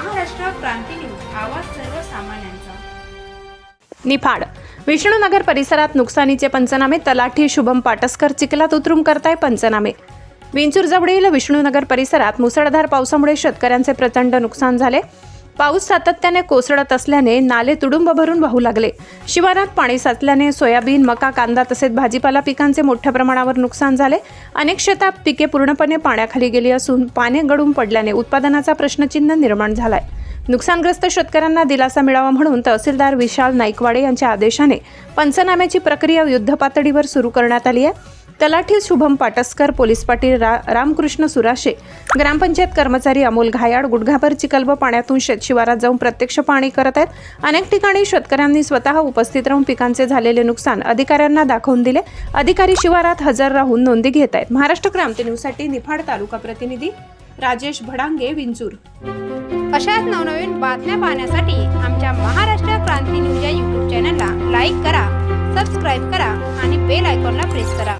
क्रांती news आवाज सर्वसामान्यांचा. निफाड. विष्णुनगर परिसरात नुकसानीचे पंचनामे तलाठी शुभम पाटसकर चिखलात उतरून करताय पंचनामे. विंचूरजवळील विष्णुनगर परिसरात मुसळधार पावसामुळे शेतकऱ्यांचे प्रचंड नुकसान झाले. पाऊस सातत्याने कोसळत असल्याने नाले तुडुंब भरून वाहू लागले. शिवारात पाणी साचल्याने सोयाबीन मका कांदा तसेच भाजीपाला पिकांचे मोठ्या प्रमाणावर नुकसान झाले. अनेक शेतात पिके पूर्णपणे पाण्याखाली गेली असून पाने गळून पडल्याने उत्पादनाचा प्रश्नचिन्ह निर्माण झालाय. नुकसानग्रस्त शेतकऱ्यांना दिलासा मिळावा म्हणून तहसीलदार विशाल नाईकवाडे यांच्या आदेशाने पंचनाम्याची प्रक्रिया युद्धपातळीवर सुरू करण्यात आली आहे. तलाठी शुभम पाटसकर पोलीस पाटील रा रामकृष्ण सुराशे ग्रामपंचायत कर्मचारी अमोल घायाड गुडघाभर चिखल व पाण्यातून शेतशिवारात जाऊन प्रत्यक्ष पाणी करत आहेत. अनेक ठिकाणी शेतकऱ्यांनी स्वतः उपस्थित राहून पिकांचे झालेले नुकसान अधिकाऱ्यांना दाखवून दिले. अधिकारी शिवारात हजर राहून नोंदी घेत आहेत. महाराष्ट्र क्रांती न्यूजसाठी निफाड तालुका प्रतिनिधी राजेश भडांगे विंचूर. अशाच नवनवीन बातम्या पाहण्यासाठी आमच्या महाराष्ट्र क्रांती न्यूज या यूट्यूब चॅनलला लाईक करा सबस्क्राईब करा आणि बेल आयकॉनला प्रेस करा.